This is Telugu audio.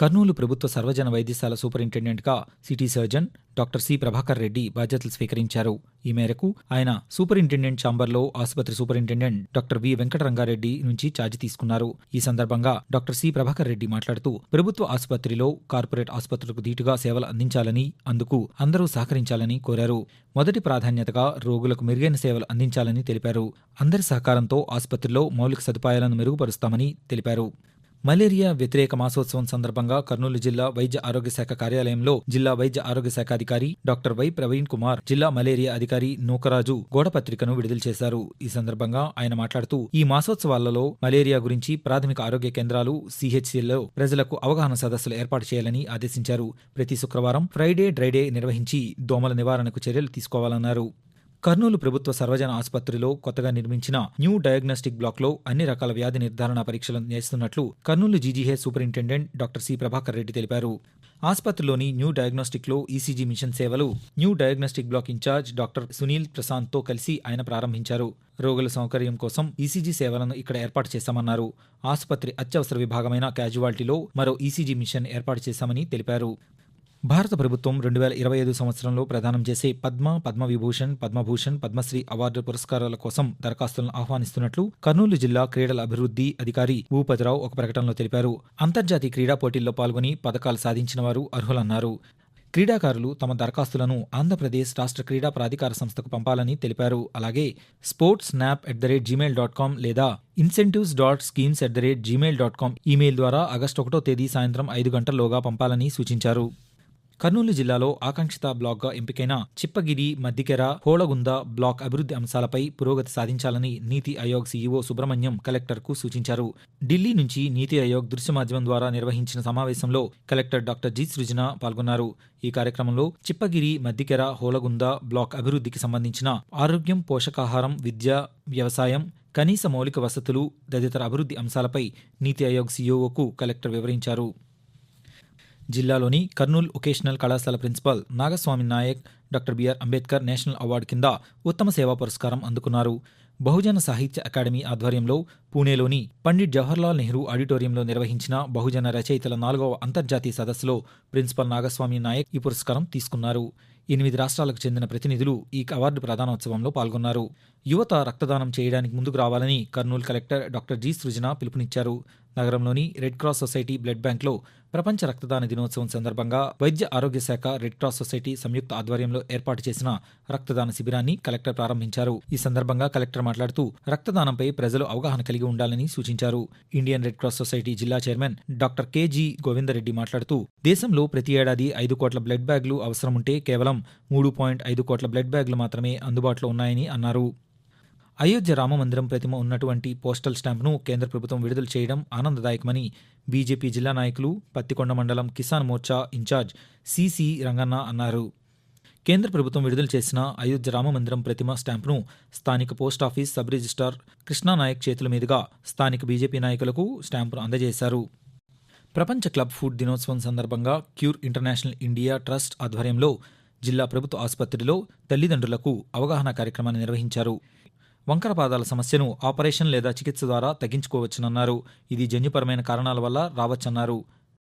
కర్నూలు ప్రభుత్వ సర్వజన వైద్యశాల సూపరింటెండెంట్గా city surgeon doctor C Prabhakar Reddy బాధ్యతలు స్వీకరించారు. ఈ మేరకు ఆయన సూపరింటెండెంట్ ఛాంబర్లో ఆసుపత్రి సూపరింటెండెంట్ డాక్టర్ వి వెంకటరంగారెడ్డి నుంచి ఛార్జి తీసుకున్నారు. ఈ సందర్భంగా డాక్టర్ సి ప్రభాకర్ రెడ్డి మాట్లాడుతూ ప్రభుత్వ ఆసుపత్రిలో కార్పొరేట్ ఆసుపత్రులకు ధీటుగా సేవలు అందించాలని అందుకు అందరూ సహకరించాలని కోరారు. మొదటి ప్రాధాన్యతగా రోగులకు మెరుగైన సేవలు అందించాలని తెలిపారు. అందరి సహకారంతో ఆసుపత్రిలో మౌలిక సదుపాయాలను మెరుగుపరుస్తామని తెలిపారు. మలేరియా వ్యతిరేక మాసోత్సవం సందర్భంగా కర్నూలు జిల్లా వైద్య ఆరోగ్య శాఖ కార్యాలయంలో జిల్లా వైద్య ఆరోగ్య శాఖ అధికారి డాక్టర్ వై ప్రవీణ్ కుమార్ జిల్లా మలేరియా అధికారి నూకరాజు గోడపత్రికను విడుదల చేశారు. ఈ సందర్భంగా ఆయన మాట్లాడుతూ ఈ మాసోత్సవాలలో మలేరియా గురించి ప్రాథమిక ఆరోగ్య కేంద్రాలు సిహెచ్సిల్లో ప్రజలకు అవగాహన సదస్సులు ఏర్పాటు చేయాలని ఆదేశించారు. ప్రతి శుక్రవారం ఫ్రైడే డ్రైడే నిర్వహించి దోమల నివారణకు చర్యలు తీసుకోవాలన్నారు. కర్నూలు ప్రభుత్వ సర్వజన ఆసుపత్రిలో కొత్తగా నిర్మించిన న్యూ డయాగ్నోస్టిక్ బ్లాక్లో అన్ని రకాల వ్యాధి నిర్ధారణ పరీక్షలు చేస్తున్నట్లు Kurnool GGH superintendent doctor C Prabhakar Reddy తెలిపారు. ఆసుపత్రిలోని న్యూ డయాగ్నోస్టిక్లో ఈసీజీ మిషన్ సేవలు new diagnostic block incharge doctor Sunil ప్రశాంత్తో కలిసి ఆయన ప్రారంభించారు. రోగుల సౌకర్యం కోసం ఈసీజీ సేవలను ఇక్కడ ఏర్పాటు చేశామన్నారు. ఆసుపత్రి అత్యవసర విభాగమైన క్యాజువాలిటీలో మరో ఈసీజీ మిషన్ ఏర్పాటు చేశామని తెలిపారు. భారత ప్రభుత్వం రెండు వేల ఇరవై ఐదు సంవత్సరంలో ప్రదానం చేసే పద్మ పద్మవిభూషణ్ పద్మభూషణ్ పద్మశ్రీ అవార్డు పురస్కారాల కోసం దరఖాస్తులను ఆహ్వానిస్తున్నట్లు కర్నూలు జిల్లా క్రీడల అభివృద్ధి అధికారి భూపతిరావు ఒక ప్రకటనలో తెలిపారు. అంతర్జాతీయ క్రీడా పోటీల్లో పాల్గొని పథకాలు సాధించిన వారు అర్హులన్నారు. క్రీడాకారులు తమ దరఖాస్తులను ఆంధ్రప్రదేశ్ రాష్ట్ర క్రీడా ప్రాధికార సంస్థకు పంపాలని తెలిపారు. అలాగే sports snap at the rate Gmail dot com లేదా incentives dot schemes at the rate Gmail dot com email ద్వారా ఆగస్టు ఒకటో తేదీ సాయంత్రం ఐదు గంటల్లోగా పంపాలని సూచించారు. కర్నూలు జిల్లాలో ఆకాంక్షిత బ్లాక్గా ఎంపికైన చిప్పగిరి మద్దికెర హోళగుంద బ్లాక్ అభివృద్ధి అంశాలపై పురోగతి సాధించాలని నీతి ఆయోగ్ సీఈఓ సుబ్రహ్మణ్యం కలెక్టర్కు సూచించారు. ఢిల్లీ నుంచి నీతి ఆయోగ్ దృశ్య మాధ్యమం ద్వారా నిర్వహించిన సమావేశంలో కలెక్టర్ డాక్టర్ జి సృజన పాల్గొన్నారు. ఈ కార్యక్రమంలో చిప్పగిరి మద్దికెర హోళగుంద బ్లాక్ అభివృద్ధికి సంబంధించిన ఆరోగ్యం పోషకాహారం విద్య వ్యవసాయం కనీస మౌలిక వసతులు తదితర అభివృద్ధి అంశాలపై నీతి ఆయోగ్ సీఈఓకు కలెక్టర్ వివరించారు. జిల్లాలోని కర్నూల్ వొకేషనల్ కళాశాల principal Nagaswamy Naik doctor BR Ambedkar national award కింద ఉత్తమ సేవా పురస్కారం అందుకున్నారు. బహుజన సాహిత్య అకాడమీ ఆధ్వర్యంలో పూణేలోని పండిట్ జవహర్లాల్ నెహ్రూ ఆడిటోరియంలో నిర్వహించిన బహుజన రచయితల నాలుగవ అంతర్జాతీయ సదస్సులో ప్రిన్సిపల్ నాగస్వామి నాయక్ ఈ పురస్కారం తీసుకున్నారు. ఎనిమిది రాష్ట్రాలకు చెందిన ప్రతినిధులు ఈ అవార్డు ప్రదానోత్సవంలో పాల్గొన్నారు. యువత రక్తదానం చేయడానికి ముందుకు రావాలని Kurnool collector doctor G Srijana పిలుపునిచ్చారు. నగరంలోని రెడ్ క్రాస్ సొసైటీ బ్లడ్ బ్యాంక్లో ప్రపంచ రక్తదాన దినోత్సవం సందర్భంగా వైద్య ఆరోగ్య శాఖ రెడ్ క్రాస్ సొసైటీ సంయుక్త ఆధ్వర్యంలో ఏర్పాటు చేసిన రక్తదాన శిబిరాన్ని కలెక్టర్ ప్రారంభించారు. ఈ సందర్భంగా కలెక్టర్ మాట్లాడుతూ రక్తదానంపై ప్రజలు అవగాహన కలిగి ఉండాలని సూచించారు. ఇండియన్ రెడ్ క్రాస్ సొసైటీ జిల్లా చైర్మన్ డాక్టర్ కెజి గోవిందరెడ్డి మాట్లాడుతూ దేశంలో ప్రతి ఏడాది ఐదు కోట్ల బ్లడ్ బ్యాగ్లు అవసరం ఉంటే కేవలం మూడు పాయింట్ ఐదు కోట్ల బ్లడ్ బ్యాగులు మాత్రమే అందుబాటులో ఉన్నాయని అన్నారు. అయోధ్య రామమందిరం ప్రతిమ ఉన్నటువంటి పోస్టల్ స్టాంప్ను కేంద్ర ప్రభుత్వం విడుదల చేయడం ఆనందదాయకమని బీజేపీ జిల్లా నాయకులు పత్తికొండ మండలం కిసాన్ మోర్చా ఇన్ఛార్జ్ సిసి రంగన్న అన్నారు. కేంద్ర ప్రభుత్వం విడుదల చేసిన అయోధ్య రామమందిరం ప్రతిమ స్టాంపును స్థానిక పోస్టాఫీస్ సబ్ రిజిస్ట్రార్ కృష్ణానాయక్ చేతుల మీదుగా స్థానిక బీజేపీ నాయకులకు స్టాంపును అందజేశారు. ప్రపంచ క్లబ్ ఫుడ్ దినోత్సవం సందర్భంగా క్యూర్ ఇంటర్నేషనల్ ఇండియా ట్రస్ట్ ఆధ్వర్యంలో జిల్లా ప్రభుత్వ ఆసుపత్రిలో తల్లిదండ్రులకు అవగాహన కార్యక్రమాన్ని నిర్వహించారు. వంకరపాదాల సమస్యను ఆపరేషన్ లేదా చికిత్స ద్వారా తగ్గించుకోవచ్చునన్నారు. ఇది జన్యుపరమైన కారణాల వల్ల రావచ్చన్నారు.